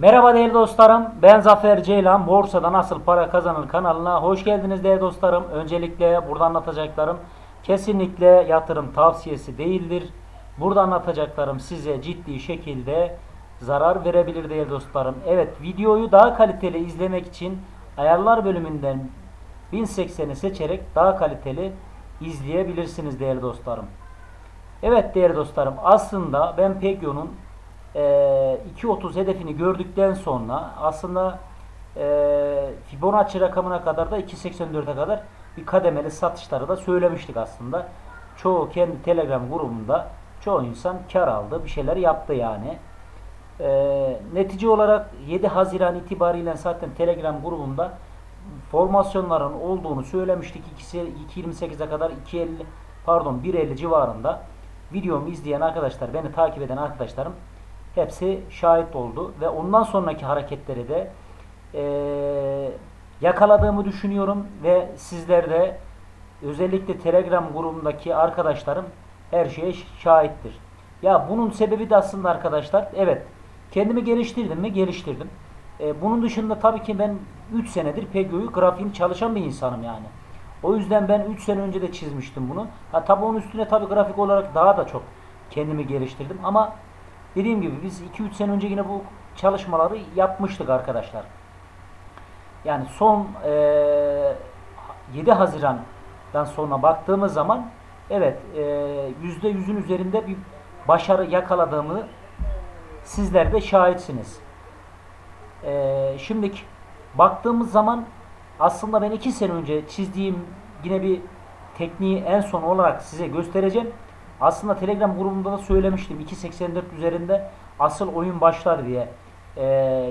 Merhaba değerli dostlarım. Ben Zafer Ceylan. Borsada Nasıl Para Kazanır kanalına hoş geldiniz değerli dostlarım. Öncelikle burada anlatacaklarım kesinlikle yatırım tavsiyesi değildir. Burada anlatacaklarım size ciddi şekilde zarar verebilir değerli dostlarım. Evet videoyu daha kaliteli izlemek için ayarlar bölümünden 1080'i seçerek daha kaliteli izleyebilirsiniz değerli dostlarım. Evet değerli dostlarım aslında ben Pegyo'nun e, 2.30 hedefini gördükten sonra aslında e, Fibonacci rakamına kadar da 2.84'e kadar bir kademeli satışları da söylemiştik aslında. Çoğu kendi Telegram grubunda çoğu insan kar aldı. Bir şeyler yaptı yani. E, netice olarak 7 Haziran itibariyle zaten Telegram grubunda formasyonların olduğunu söylemiştik. 2.28'e kadar 2.50 pardon 1.50 civarında videomu izleyen arkadaşlar, beni takip eden arkadaşlarım hepsi şahit oldu ve ondan sonraki hareketleri de eee, yakaladığımı düşünüyorum ve sizler de özellikle Telegram grubundaki arkadaşlarım her şeye şahittir. Ya bunun sebebi de aslında arkadaşlar evet kendimi geliştirdim mi geliştirdim. E, bunun dışında tabii ki ben 3 senedir Pegyo'yu grafiğini çalışan bir insanım yani. O yüzden ben 3 sene önce de çizmiştim bunu. Ha tabii onun üstüne tabii grafik olarak daha da çok kendimi geliştirdim ama dediğim gibi biz 2-3 sene önce yine bu çalışmaları yapmıştık arkadaşlar. Yani son eee 7 Haziran'dan sonra baktığımız zaman evet eee %100'ün üzerinde bir başarı yakaladığımı sizler de şahitsiniz. Ee, şimdiki baktığımız zaman aslında ben iki sene önce çizdiğim yine bir tekniği en son olarak size göstereceğim. Aslında Telegram grubumda da söylemiştim. 2.84 üzerinde asıl oyun başlar diye ee,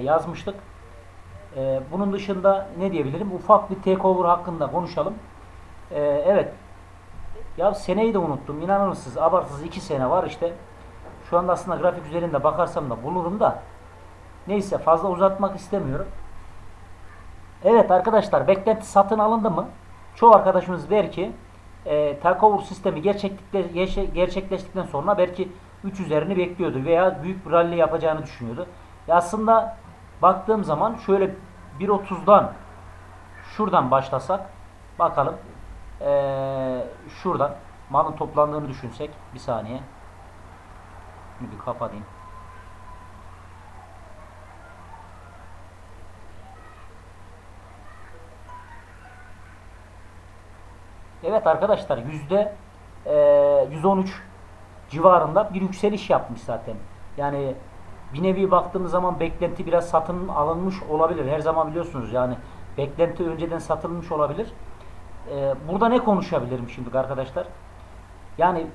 yazmıştık. Ee, bunun dışında ne diyebilirim? Ufak bir takeover hakkında konuşalım. Ee, evet. Ya seneyi de unuttum. İnanır mısınız? Abartısız iki sene var işte. Şu anda aslında grafik üzerinde bakarsam da bulurum da. Neyse fazla uzatmak istemiyorum. Evet arkadaşlar beklenti satın alındı mı? Çoğu arkadaşımız belki e, takeover sistemi gerçekleştikten sonra belki 3 üzerini bekliyordu veya büyük bir rally yapacağını düşünüyordu. Ya aslında baktığım zaman şöyle 1.30'dan şuradan başlasak bakalım e, şuradan malın toplandığını düşünsek bir saniye. Bunu bir kapatayım. Evet arkadaşlar yüzde eee, 113 civarında bir yükseliş yapmış zaten. Yani bir nevi baktığımız zaman beklenti biraz satın alınmış olabilir. Her zaman biliyorsunuz yani beklenti önceden satılmış olabilir. Eee, burada ne konuşabilirim şimdi arkadaşlar? Yani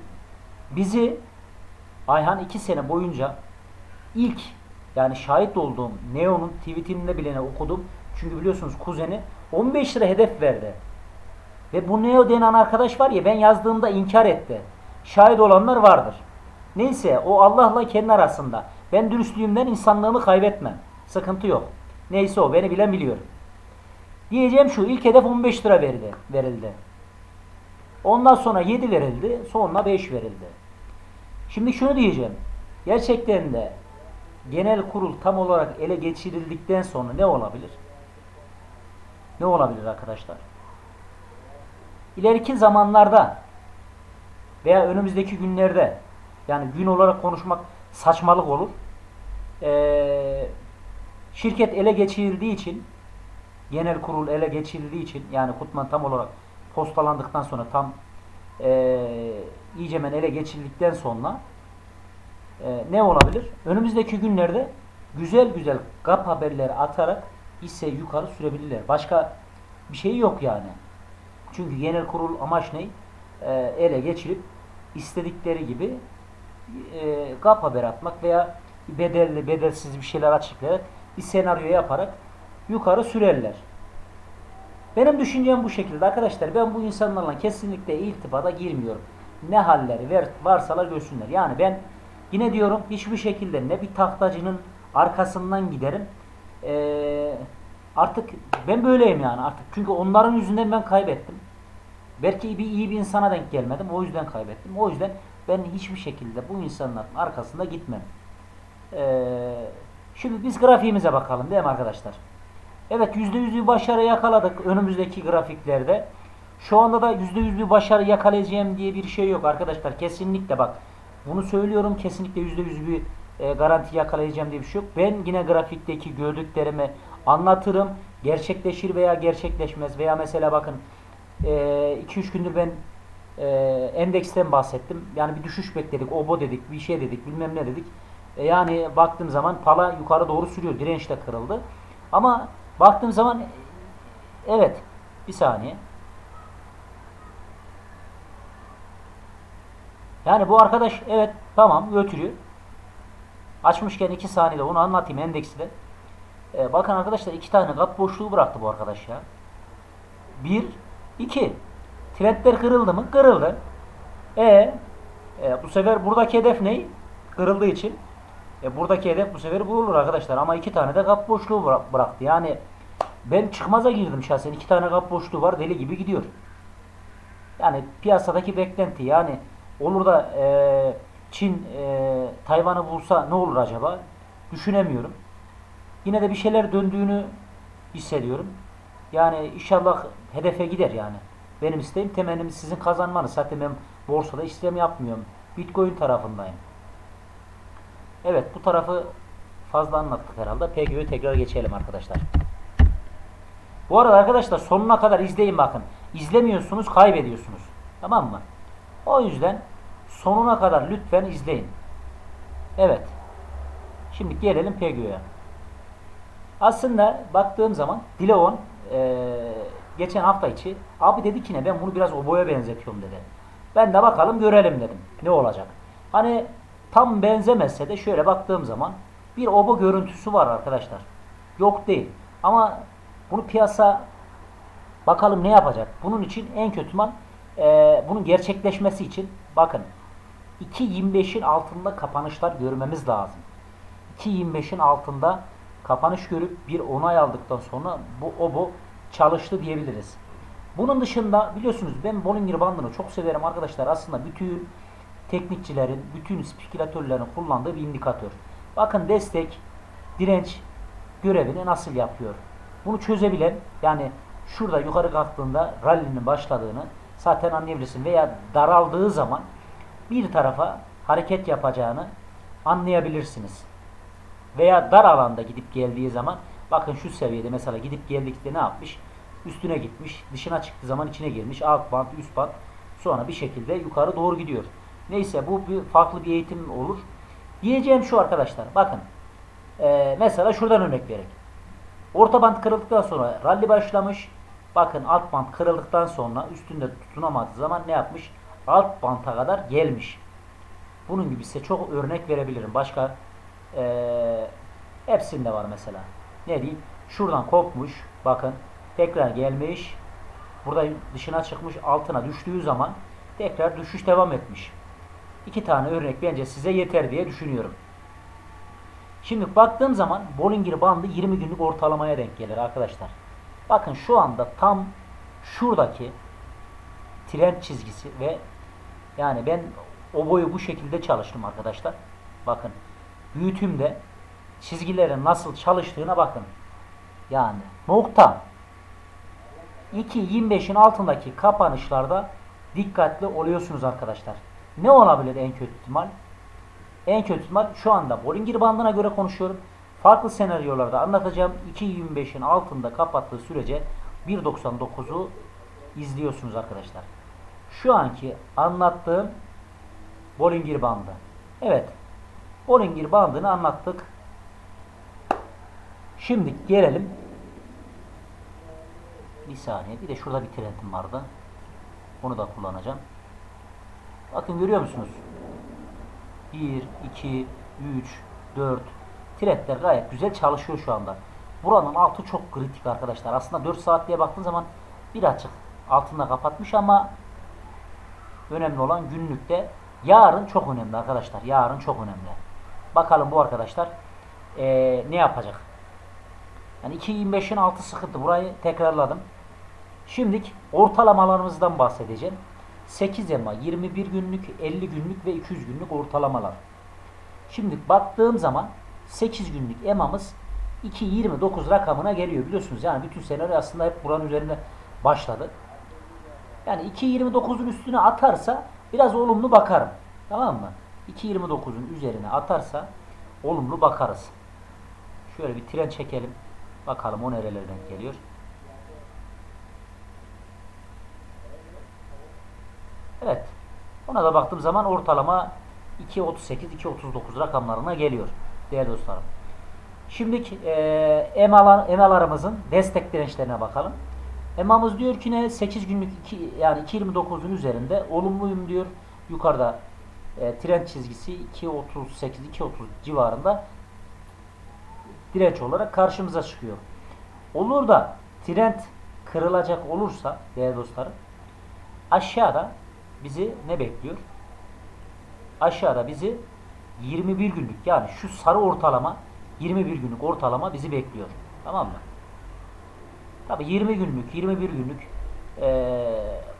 bizi Ayhan 2 sene boyunca ilk yani şahit olduğum Neo'nun tweetinde bilene okudum. Çünkü biliyorsunuz kuzeni 15 lira hedef verdi. Ve bu Neo denen arkadaş var ya ben yazdığımda inkar etti. Şahit olanlar vardır. Neyse o Allah'la kendi arasında. Ben dürüstlüğümden insanlığımı kaybetmem. Sıkıntı yok. Neyse o beni bilen biliyor. Diyeceğim şu ilk hedef 15 lira verildi. verildi. Ondan sonra 7 verildi. Sonra 5 verildi. Şimdi şunu diyeceğim. Gerçekten de genel kurul tam olarak ele geçirildikten sonra ne olabilir? Ne olabilir arkadaşlar? İleriki zamanlarda veya önümüzdeki günlerde yani gün olarak konuşmak saçmalık olur. Ee, şirket ele geçirildiği için genel kurul ele geçirildiği için yani Kutman tam olarak postalandıktan sonra tam e, iyicemen ele geçirildikten sonra e, ne olabilir? Önümüzdeki günlerde güzel güzel GAP haberleri atarak hisse yukarı sürebilirler. Başka bir şey yok yani. Çünkü genel kurul amaç ne? E, ele geçirip istedikleri gibi e, GAP haber atmak veya bedelli bedelsiz bir şeyler açıklayarak bir senaryo yaparak yukarı sürerler. Benim düşüncem bu şekilde arkadaşlar. Ben bu insanlarla kesinlikle irtibata girmiyorum. Ne halleri ver, varsalar görsünler. Yani ben yine diyorum hiçbir şekilde ne bir tahtacının arkasından giderim. Ee, artık ben böyleyim yani artık. Çünkü onların yüzünden ben kaybettim. Belki bir iyi bir insana denk gelmedim. O yüzden kaybettim. O yüzden ben hiçbir şekilde bu insanların arkasında gitmem. Ee, Şimdi biz grafiğimize bakalım değil mi arkadaşlar? Evet %100 bir başarı yakaladık önümüzdeki grafiklerde. Şu anda da %100 bir başarı yakalayacağım diye bir şey yok arkadaşlar. Kesinlikle bak. Bunu söylüyorum kesinlikle %100 bir e, garanti yakalayacağım diye bir şey yok. Ben yine grafikteki gördüklerimi anlatırım. Gerçekleşir veya gerçekleşmez veya mesela bakın 2-3 gündür ben e, endeksten bahsettim. Yani bir düşüş bekledik, obo dedik, bir şey dedik, bilmem ne dedik. E, yani baktığım zaman pala yukarı doğru sürüyor. Direnç de kırıldı. Ama baktığım zaman evet bir saniye. Yani bu arkadaş evet tamam götürüyor. Açmışken 2 saniyede onu anlatayım endeksi de. Ee, bakın arkadaşlar iki tane kat boşluğu bıraktı bu arkadaş ya. 1 2 Trendler kırıldı mı? Kırıldı. E, e bu sefer buradaki hedef ne? Kırıldığı için e, buradaki hedef bu sefer bu arkadaşlar. Ama iki tane de kap boşluğu bıra- bıraktı. Yani ben çıkmaza girdim şahsen. iki tane kap boşluğu var. Deli gibi gidiyor. Yani piyasadaki beklenti yani olur da e, Çin e, Tayvan'ı bulsa ne olur acaba? Düşünemiyorum. Yine de bir şeyler döndüğünü hissediyorum. Yani inşallah hedefe gider yani. Benim isteğim temennim sizin kazanmanız. Zaten ben borsada işlem yapmıyorum. Bitcoin tarafındayım. Evet bu tarafı fazla anlattık herhalde. PGO'ya tekrar geçelim arkadaşlar. Bu arada arkadaşlar sonuna kadar izleyin bakın. İzlemiyorsunuz kaybediyorsunuz. Tamam mı? O yüzden sonuna kadar lütfen izleyin. Evet. Şimdi gelelim PGO'ya. Aslında baktığım zaman Dileon eee, geçen hafta içi abi dedi ki ne ben bunu biraz oboya benzetiyorum dedi. Ben de bakalım görelim dedim. Ne olacak? Hani tam benzemezse de şöyle baktığım zaman bir obo görüntüsü var arkadaşlar. Yok değil. Ama bunu piyasa bakalım ne yapacak? Bunun için en kötü man eee, bunun gerçekleşmesi için bakın 2.25'in altında kapanışlar görmemiz lazım. 2.25'in altında kapanış görüp bir onay aldıktan sonra bu obo çalıştı diyebiliriz. Bunun dışında biliyorsunuz ben Bollinger bandını çok severim arkadaşlar. Aslında bütün teknikçilerin, bütün spekülatörlerin kullandığı bir indikatör. Bakın destek, direnç görevini nasıl yapıyor? Bunu çözebilen yani şurada yukarı kalktığında rally'nin başladığını zaten anlayabilirsin veya daraldığı zaman bir tarafa hareket yapacağını anlayabilirsiniz. Veya dar alanda gidip geldiği zaman bakın şu seviyede mesela gidip geldikte ne yapmış? Üstüne gitmiş, dışına çıktığı zaman içine girmiş, alt band, üst band sonra bir şekilde yukarı doğru gidiyor. Neyse bu bir farklı bir eğitim olur. Diyeceğim şu arkadaşlar bakın Ee, mesela şuradan örnek vereyim. Orta band kırıldıktan sonra rally başlamış. Bakın alt band kırıldıktan sonra üstünde tutunamadığı zaman ne yapmış? Alt banta kadar gelmiş. Bunun gibi size çok örnek verebilirim. Başka eee hepsinde var mesela. Ne diyeyim? Şuradan kopmuş. Bakın tekrar gelmiş. Burada dışına çıkmış. Altına düştüğü zaman tekrar düşüş devam etmiş. İki tane örnek bence size yeter diye düşünüyorum. Şimdi baktığım zaman Bollinger bandı 20 günlük ortalamaya denk gelir arkadaşlar. Bakın şu anda tam şuradaki trend çizgisi ve yani ben o boyu bu şekilde çalıştım arkadaşlar. Bakın büyütümde çizgilerin nasıl çalıştığına bakın. Yani nokta 2.25'in altındaki kapanışlarda dikkatli oluyorsunuz arkadaşlar. Ne olabilir en kötü ihtimal? En kötü ihtimal şu anda Bollinger bandına göre konuşuyorum. Farklı senaryolarda anlatacağım. 2.25'in altında kapattığı sürece 1.99'u izliyorsunuz arkadaşlar. Şu anki anlattığım Bollinger bandı. Evet. Bollinger bandını anlattık. Şimdi gelelim. Bir saniye. Bir de şurada bir trendim vardı. Onu da kullanacağım. Bakın görüyor musunuz? 1, 2, 3, 4 Threadler gayet güzel çalışıyor şu anda. Buranın altı çok kritik arkadaşlar. Aslında 4 saat diye baktığın zaman bir açık altında kapatmış ama önemli olan günlükte yarın çok önemli arkadaşlar. Yarın çok önemli. Bakalım bu arkadaşlar eee, ne yapacak? Yani 2.25'in altı sıkıntı. Burayı tekrarladım. Şimdilik ortalamalarımızdan bahsedeceğim. 8 EMA, 21 günlük, 50 günlük ve 200 günlük ortalamalar. Şimdi baktığım zaman 8 günlük EMA'mız 2.29 rakamına geliyor biliyorsunuz. Yani bütün senaryo aslında hep buranın üzerinde başladı. Yani 2.29'un üstüne atarsa biraz olumlu bakarım. Tamam mı? 2.29'un üzerine atarsa olumlu bakarız. Şöyle bir tren çekelim. Bakalım o nerelerden geliyor. Evet. Ona da baktığım zaman ortalama 2.38-2.39 rakamlarına geliyor değerli dostlarım. Şimdi e, EMA'lar, EMA'larımızın destek dirençlerine bakalım. EMA'mız diyor ki ne 8 günlük iki, yani 2.29'un üzerinde olumluyum diyor. Yukarıda e, trend çizgisi 2.38-2.30 civarında direnç olarak karşımıza çıkıyor. Olur da trend kırılacak olursa değerli dostlarım aşağıda bizi ne bekliyor? Aşağıda bizi 21 günlük yani şu sarı ortalama 21 günlük ortalama bizi bekliyor. Tamam mı? Tabi 20 günlük 21 günlük e,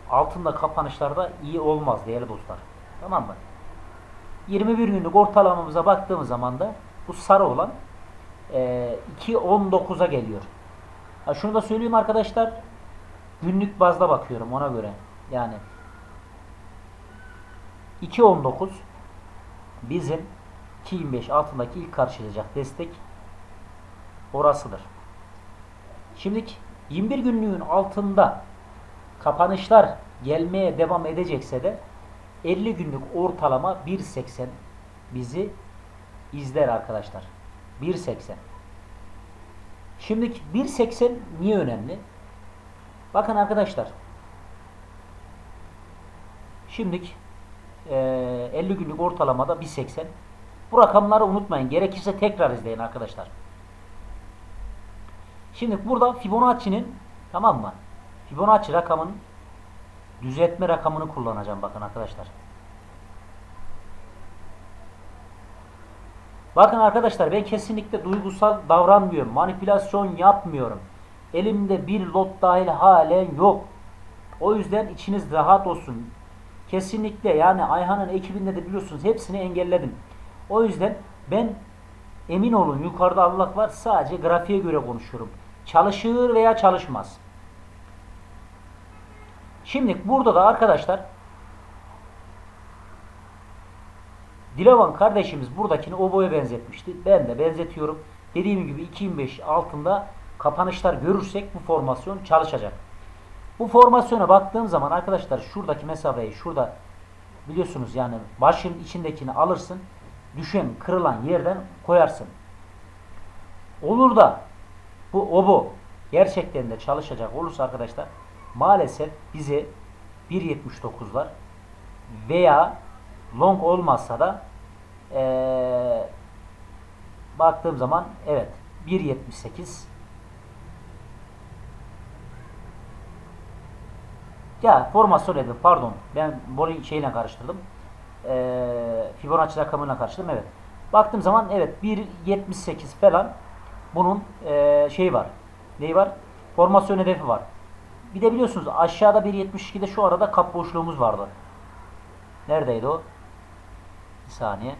altında kapanışlarda iyi olmaz değerli dostlar. Tamam mı? 21 günlük ortalamamıza baktığımız zaman da bu sarı olan e, 2.19'a geliyor. Ha şunu da söyleyeyim arkadaşlar. Günlük bazda bakıyorum ona göre. Yani 2.19 bizim 2.25 altındaki ilk karşılayacak destek orasıdır. Şimdi 21 günlüğün altında kapanışlar gelmeye devam edecekse de 50 günlük ortalama 1.80 bizi izler arkadaşlar. 1.80 Şimdi 1.80 niye önemli? Bakın arkadaşlar Şimdilik e, 50 günlük ortalamada 1.80. Bu rakamları unutmayın. Gerekirse tekrar izleyin arkadaşlar. Şimdi burada Fibonacci'nin tamam mı? Fibonacci rakamının düzeltme rakamını kullanacağım bakın arkadaşlar. Bakın arkadaşlar ben kesinlikle duygusal davranmıyorum. Manipülasyon yapmıyorum. Elimde bir lot dahil halen yok. O yüzden içiniz rahat olsun. Kesinlikle yani Ayhan'ın ekibinde de biliyorsunuz hepsini engelledim. O yüzden ben emin olun yukarıda Allah var sadece grafiğe göre konuşuyorum. Çalışır veya çalışmaz. Şimdi burada da arkadaşlar Dilavan kardeşimiz buradakini oboya benzetmişti. Ben de benzetiyorum. Dediğim gibi 2.25 altında kapanışlar görürsek bu formasyon çalışacak. Bu formasyona baktığım zaman arkadaşlar şuradaki mesafeyi şurada biliyorsunuz yani başın içindekini alırsın. Düşen kırılan yerden koyarsın. Olur da bu obo gerçekten de çalışacak olursa arkadaşlar maalesef bize 1.79'lar veya long olmazsa da ee, baktığım zaman evet 1.78 Ya formasyon dedim pardon. Ben Bori şeyle karıştırdım. Ee, Fibonacci rakamıyla karıştırdım evet. Baktığım zaman evet 1.78 falan bunun e, şeyi var. Neyi var? Formasyon hedefi var. Bir de biliyorsunuz aşağıda 1.72'de şu arada kap boşluğumuz vardı. Neredeydi o? Bir saniye.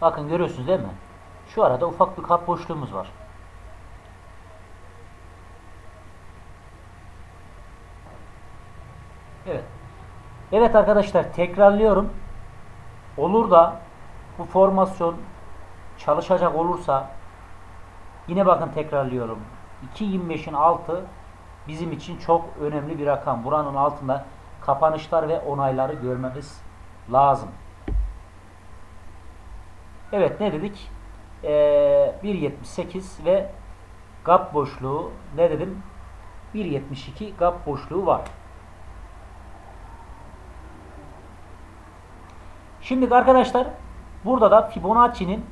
Bakın görüyorsunuz değil mi? Şu arada ufak bir kap boşluğumuz var. Evet. Evet arkadaşlar tekrarlıyorum. Olur da bu formasyon çalışacak olursa yine bakın tekrarlıyorum. 2.25'in altı bizim için çok önemli bir rakam. Buranın altında kapanışlar ve onayları görmemiz lazım. Evet ne dedik? Ee, 1.78 ve gap boşluğu ne dedim? 1.72 gap boşluğu var. Şimdi arkadaşlar burada da Fibonacci'nin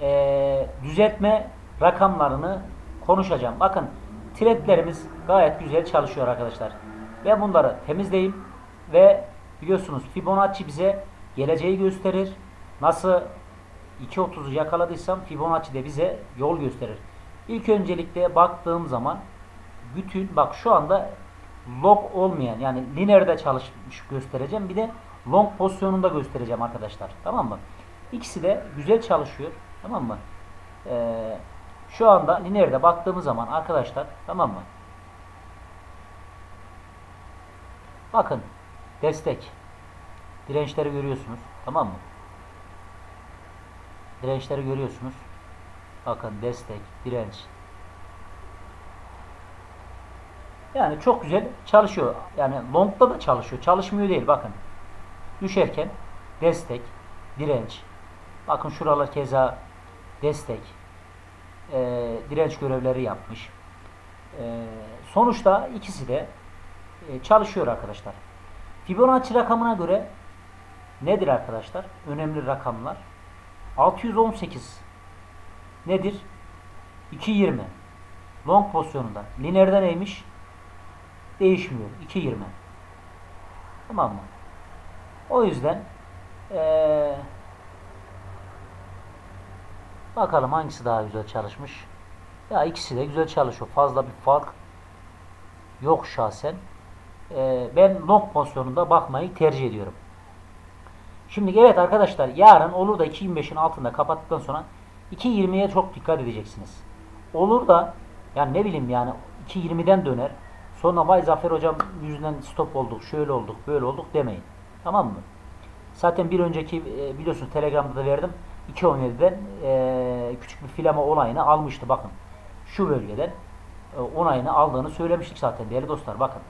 e, düzeltme rakamlarını konuşacağım. Bakın trendlerimiz gayet güzel çalışıyor arkadaşlar. Ben bunları temizleyeyim ve biliyorsunuz Fibonacci bize geleceği gösterir. Nasıl 2.30'u yakaladıysam Fibonacci de bize yol gösterir. İlk öncelikle baktığım zaman bütün bak şu anda log olmayan yani lineerde çalışmış göstereceğim. Bir de long pozisyonunda göstereceğim arkadaşlar. Tamam mı? İkisi de güzel çalışıyor. Tamam mı? Ee, şu anda lineerde baktığımız zaman arkadaşlar tamam mı? Bakın destek dirençleri görüyorsunuz. Tamam mı? Dirençleri görüyorsunuz. Bakın destek, direnç. Yani çok güzel çalışıyor. Yani longda da çalışıyor. Çalışmıyor değil bakın. Düşerken destek, direnç. Bakın şuralar keza destek, e, direnç görevleri yapmış. E, sonuçta ikisi de e, çalışıyor arkadaşlar. Fibonacci rakamına göre nedir arkadaşlar? Önemli rakamlar. 618 nedir? 2.20 long pozisyonunda. Lineerde neymiş? Değişmiyor. 2.20 Tamam mı? O yüzden ee, bakalım hangisi daha güzel çalışmış. Ya ikisi de güzel çalışıyor. Fazla bir fark yok şahsen. Ee, ben long pozisyonunda bakmayı tercih ediyorum. Şimdi evet arkadaşlar yarın olur da 2.25'in altında kapattıktan sonra 2.20'ye çok dikkat edeceksiniz. Olur da yani ne bileyim yani 2.20'den döner. Sonra vay Zafer hocam yüzünden stop olduk, şöyle olduk, böyle olduk demeyin. Tamam mı? Zaten bir önceki e, biliyorsunuz Telegram'da da verdim. 2.17'den e, küçük bir filama onayını almıştı bakın. Şu bölgeden e, onayını aldığını söylemiştik zaten değerli dostlar bakın.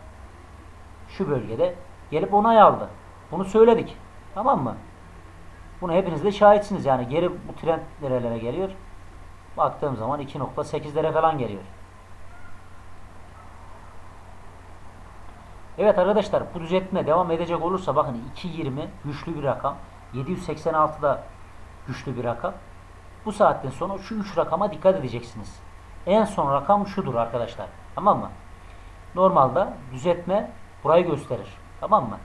Şu bölgede gelip onay aldı. Bunu söyledik. Tamam mı? Bunu hepiniz de şahitsiniz. Yani geri bu trend nerelere geliyor? Baktığım zaman 2.8'lere falan geliyor. Evet arkadaşlar bu düzeltme devam edecek olursa bakın 2.20 güçlü bir rakam. 786 da güçlü bir rakam. Bu saatten sonra şu 3 rakama dikkat edeceksiniz. En son rakam şudur arkadaşlar. Tamam mı? Normalde düzeltme burayı gösterir. Tamam mı?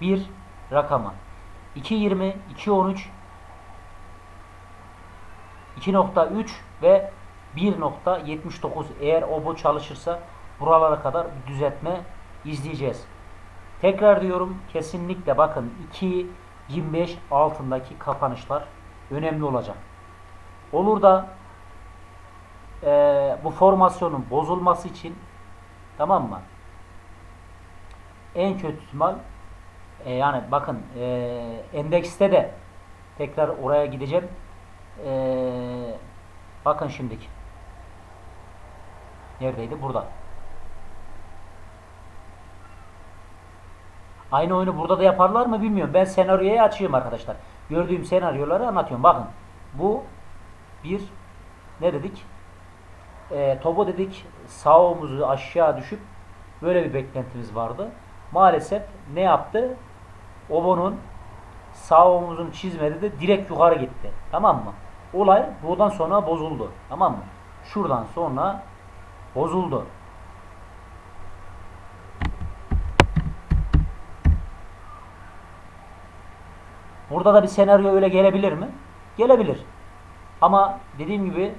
1 rakamı. 2.20, 2.13, 2.3 ve 1.79 eğer o bu çalışırsa buralara kadar bir düzeltme izleyeceğiz. Tekrar diyorum kesinlikle bakın 2.25 altındaki kapanışlar önemli olacak. Olur da e, bu formasyonun bozulması için tamam mı? En kötü ihtimal e, yani bakın e, endekste de tekrar oraya gideceğim. E, bakın şimdiki. Neredeydi? Burada. Aynı oyunu burada da yaparlar mı bilmiyorum. Ben senaryoyu açıyorum arkadaşlar. Gördüğüm senaryoları anlatıyorum. Bakın. Bu bir ne dedik? E, topo dedik sağ omuzu aşağı düşüp böyle bir beklentimiz vardı. Maalesef ne yaptı? Obo'nun sağ omuzunu çizmedi de direkt yukarı gitti. Tamam mı? Olay buradan sonra bozuldu. Tamam mı? Şuradan sonra bozuldu. Burada da bir senaryo öyle gelebilir mi? Gelebilir. Ama dediğim gibi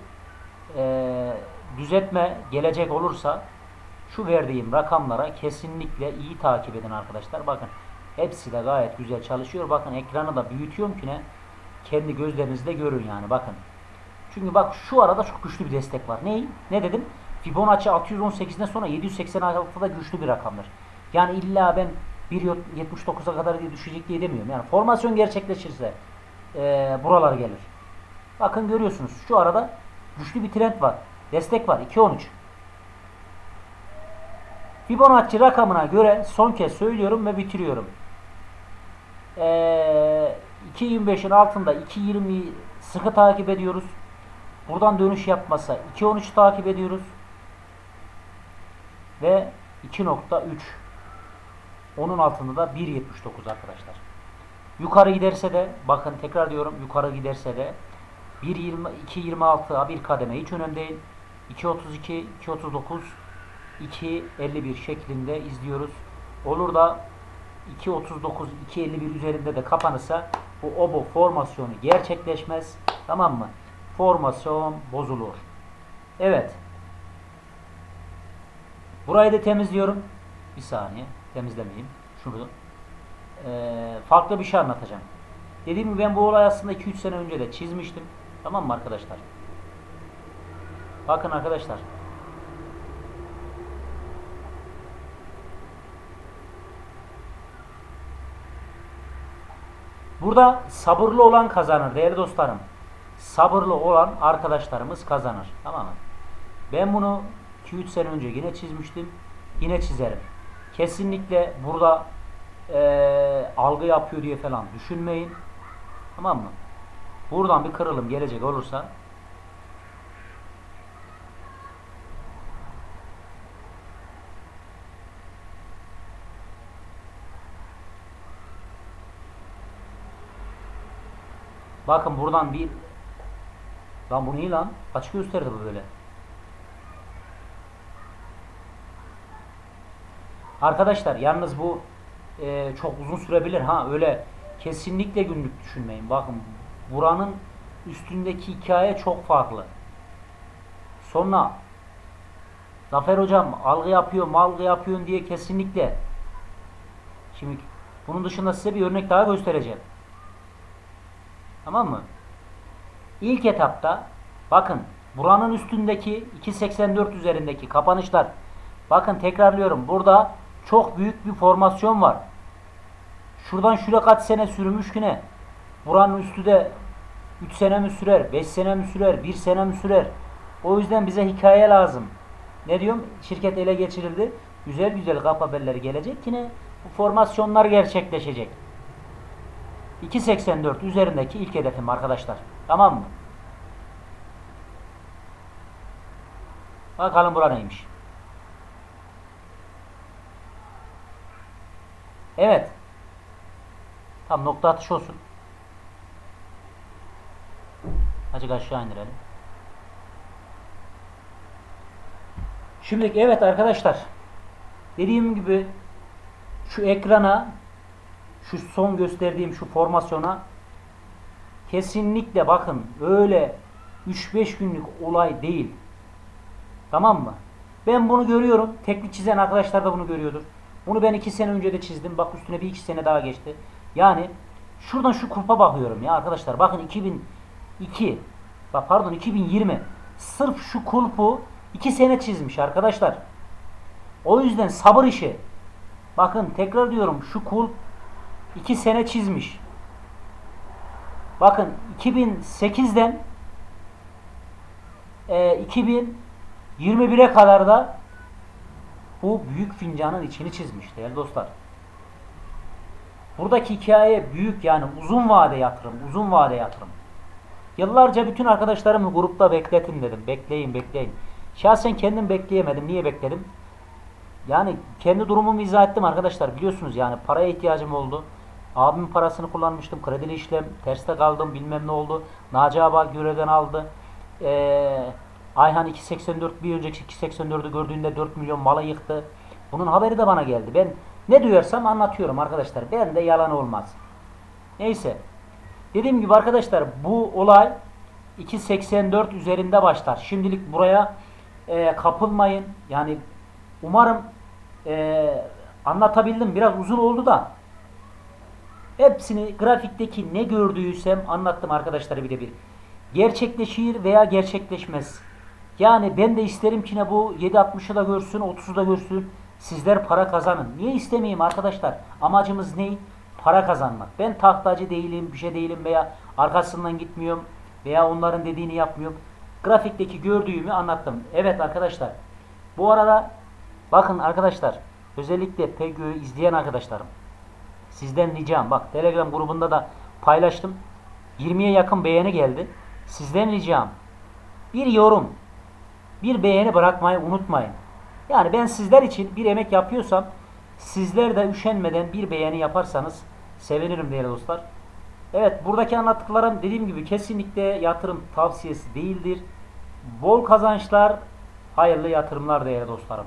e, düzeltme gelecek olursa şu verdiğim rakamlara kesinlikle iyi takip edin arkadaşlar. Bakın hepsi de gayet güzel çalışıyor. Bakın ekranı da büyütüyorum ki ne? Kendi gözlerinizle görün yani bakın. Çünkü bak şu arada çok güçlü bir destek var. Ney? Ne dedim? Fibonacci 618'den sonra 786'da güçlü bir rakamdır. Yani illa ben 1.79'a kadar diye düşecek diye demiyorum. Yani formasyon gerçekleşirse e, buralar gelir. Bakın görüyorsunuz şu arada güçlü bir trend var. Destek var 2.13. Fibonacci rakamına göre son kez söylüyorum ve bitiriyorum. Ee, 2.25'in altında 2.20'yi sıkı takip ediyoruz. Buradan dönüş yapmasa 2.13 takip ediyoruz. Ve 2.3 onun altında da 1.79 arkadaşlar. Yukarı giderse de bakın tekrar diyorum yukarı giderse de 1.20 2.26'a bir kademe hiç önemli değil. 2.32 2.39 2.51 şeklinde izliyoruz. Olur da 2.39 2.51 üzerinde de kapanırsa bu obo formasyonu gerçekleşmez. Tamam mı? Formasyon bozulur. Evet. Burayı da temizliyorum. Bir saniye. Temizlemeyeyim. Şunu. Ee, farklı bir şey anlatacağım. Dediğim gibi ben bu olay aslında 2-3 sene önce de çizmiştim. Tamam mı arkadaşlar? Bakın arkadaşlar. Burada sabırlı olan kazanır değerli dostlarım. Sabırlı olan arkadaşlarımız kazanır. Tamam mı? Ben bunu 2-3 sene önce yine çizmiştim. Yine çizerim. Kesinlikle burada eee, algı yapıyor diye falan düşünmeyin. Tamam mı? Buradan bir kırılım gelecek olursa Bakın buradan bir Lan bu ne lan? Kaç gösterdi bu böyle? Arkadaşlar yalnız bu e, çok uzun sürebilir ha öyle kesinlikle günlük düşünmeyin. Bakın buranın üstündeki hikaye çok farklı. Sonra Zafer hocam algı yapıyor, malgı yapıyorsun diye kesinlikle. Şimdi bunun dışında size bir örnek daha göstereceğim. Tamam mı? İlk etapta bakın buranın üstündeki 2.84 üzerindeki kapanışlar bakın tekrarlıyorum burada çok büyük bir formasyon var. Şuradan şuraya kaç sene sürmüş güne. Buranın üstü de 3 sene mi sürer, 5 sene mi sürer, 1 sene mi sürer? O yüzden bize hikaye lazım. Ne diyorum? Şirket ele geçirildi. Güzel güzel kap haberleri gelecek. Yine bu formasyonlar gerçekleşecek. 2.84 üzerindeki ilk hedefim arkadaşlar. Tamam mı? Bakalım bura neymiş. Evet. Tam nokta atışı olsun. Azıcık aşağı indirelim. Şimdi evet arkadaşlar. Dediğim gibi şu ekrana şu son gösterdiğim şu formasyona kesinlikle bakın öyle 3-5 günlük olay değil. Tamam mı? Ben bunu görüyorum. Teknik çizen arkadaşlar da bunu görüyordur. Bunu ben 2 sene önce de çizdim. Bak üstüne bir 2 sene daha geçti. Yani şuradan şu kulpa bakıyorum ya arkadaşlar. Bakın 2002 bak pardon 2020 sırf şu kulpu 2 sene çizmiş arkadaşlar. O yüzden sabır işi. Bakın tekrar diyorum şu kulp 2 sene çizmiş. Bakın 2008'den e, 2021'e kadar da bu büyük fincanın içini çizmiş değerli dostlar. Buradaki hikaye büyük yani uzun vade yatırım, uzun vade yatırım. Yıllarca bütün arkadaşlarımı grupta bekletin dedim. Bekleyin, bekleyin. Şahsen kendim bekleyemedim. Niye bekledim? Yani kendi durumumu izah ettim arkadaşlar. Biliyorsunuz yani paraya ihtiyacım oldu. Abimin parasını kullanmıştım. Kredili işlem. Terste kaldım. Bilmem ne oldu. Naci Aba görevden aldı. Ee, Ayhan 2.84 bir önceki 2.84'ü gördüğünde 4 milyon mala yıktı. Bunun haberi de bana geldi. Ben ne duyarsam anlatıyorum arkadaşlar. Ben de yalan olmaz. Neyse. Dediğim gibi arkadaşlar bu olay 2.84 üzerinde başlar. Şimdilik buraya e, kapılmayın. Yani umarım e, anlatabildim. Biraz uzun oldu da hepsini grafikteki ne gördüysem anlattım arkadaşlar birebir. Gerçekleşir veya gerçekleşmez. Yani ben de isterim ki ne bu 7.60'ı da görsün, 30'u da görsün. Sizler para kazanın. Niye istemeyeyim arkadaşlar? Amacımız ne? Para kazanmak. Ben tahtacı değilim, bir şey değilim veya arkasından gitmiyorum veya onların dediğini yapmıyorum. Grafikteki gördüğümü anlattım. Evet arkadaşlar. Bu arada bakın arkadaşlar özellikle PGÖ'yü izleyen arkadaşlarım sizden ricam bak Telegram grubunda da paylaştım. 20'ye yakın beğeni geldi. Sizden ricam bir yorum, bir beğeni bırakmayı unutmayın. Yani ben sizler için bir emek yapıyorsam sizler de üşenmeden bir beğeni yaparsanız sevinirim değerli dostlar. Evet buradaki anlattıklarım dediğim gibi kesinlikle yatırım tavsiyesi değildir. Bol kazançlar, hayırlı yatırımlar değerli dostlarım.